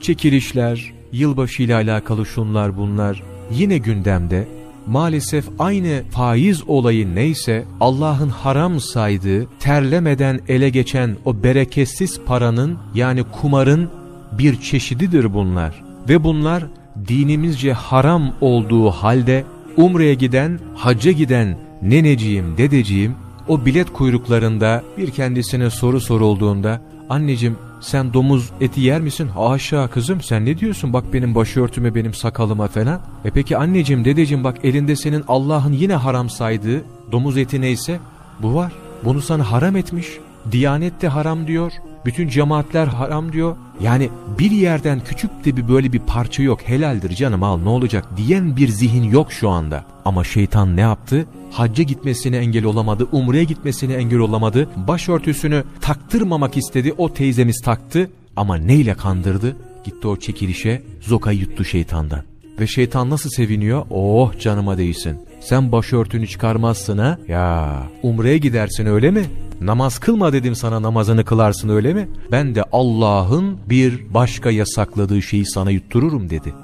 çekilişler, yılbaşı ile alakalı şunlar bunlar yine gündemde. Maalesef aynı faiz olayı neyse Allah'ın haram saydığı, terlemeden ele geçen o bereketsiz paranın yani kumarın bir çeşididir bunlar. Ve bunlar dinimizce haram olduğu halde Umre'ye giden, hacca giden neneciğim, dedeciğim o bilet kuyruklarında bir kendisine soru sorulduğunda anneciğim sen domuz eti yer misin? Haşa kızım sen ne diyorsun bak benim başörtüme benim sakalıma falan. E peki anneciğim dedeciğim bak elinde senin Allah'ın yine haram saydığı domuz eti neyse bu var. Bunu sana haram etmiş. Diyanet de haram diyor. Bütün cemaatler haram diyor. Yani bir yerden küçük de bir böyle bir parça yok. Helaldir canım al ne olacak diyen bir zihin yok şu anda. Ama şeytan ne yaptı? Hacca gitmesine engel olamadı, umreye gitmesine engel olamadı. Başörtüsünü taktırmamak istedi, o teyzemiz taktı. Ama neyle kandırdı? Gitti o çekilişe, zokayı yuttu şeytandan. Ve şeytan nasıl seviniyor? Oh canıma değsin. Sen başörtünü çıkarmazsın ha? Ya umreye gidersin öyle mi? Namaz kılma dedim sana namazını kılarsın öyle mi? Ben de Allah'ın bir başka yasakladığı şeyi sana yuttururum dedi.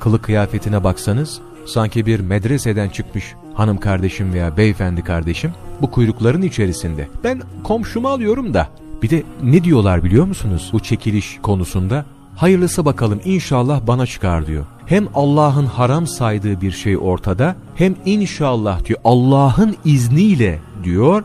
Kılık kıyafetine baksanız sanki bir medreseden çıkmış hanım kardeşim veya beyefendi kardeşim bu kuyrukların içerisinde. Ben komşumu alıyorum da bir de ne diyorlar biliyor musunuz bu çekiliş konusunda? Hayırlısı bakalım inşallah bana çıkar diyor. Hem Allah'ın haram saydığı bir şey ortada hem inşallah diyor Allah'ın izniyle diyor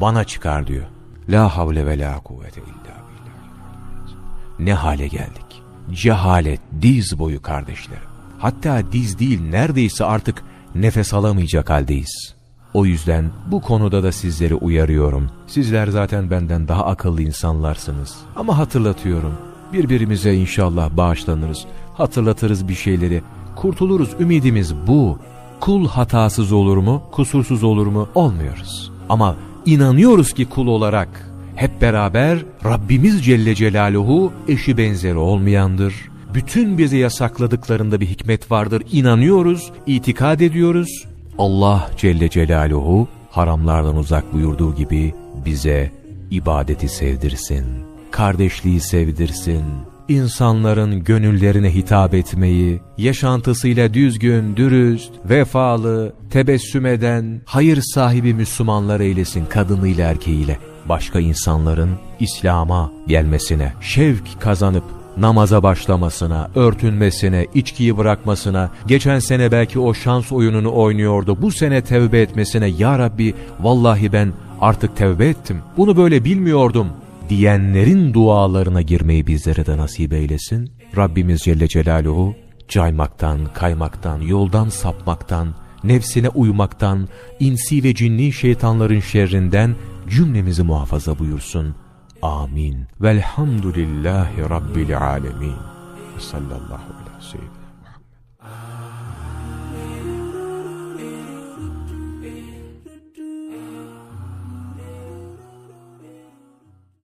bana çıkar diyor. La havle ve la kuvvete illa billah. Ne hale geldik? Cehalet diz boyu kardeşlerim. Hatta diz değil neredeyse artık nefes alamayacak haldeyiz. O yüzden bu konuda da sizleri uyarıyorum. Sizler zaten benden daha akıllı insanlarsınız. Ama hatırlatıyorum. Birbirimize inşallah bağışlanırız. Hatırlatırız bir şeyleri. Kurtuluruz. Ümidimiz bu. Kul hatasız olur mu? Kusursuz olur mu? Olmuyoruz. Ama inanıyoruz ki kul olarak hep beraber Rabbimiz Celle Celaluhu eşi benzeri olmayandır. Bütün bize yasakladıklarında bir hikmet vardır. İnanıyoruz, itikad ediyoruz. Allah Celle Celaluhu haramlardan uzak buyurduğu gibi bize ibadeti sevdirsin. Kardeşliği sevdirsin. İnsanların gönüllerine hitap etmeyi, yaşantısıyla düzgün, dürüst, vefalı, tebessüm eden, hayır sahibi Müslümanlar eylesin kadınıyla erkeğiyle. Başka insanların İslam'a gelmesine, şevk kazanıp namaza başlamasına, örtünmesine, içkiyi bırakmasına, geçen sene belki o şans oyununu oynuyordu, bu sene tevbe etmesine, Ya Rabbi vallahi ben artık tevbe ettim, bunu böyle bilmiyordum diyenlerin dualarına girmeyi bizlere de nasip eylesin. Rabbimiz Celle Celaluhu caymaktan, kaymaktan, yoldan sapmaktan, nefsine uymaktan, insi ve cinni şeytanların şerrinden cümlemizi muhafaza buyursun. Amin. Velhamdülillahi Rabbil alemin. Sallallahu aleyhi ve sellem.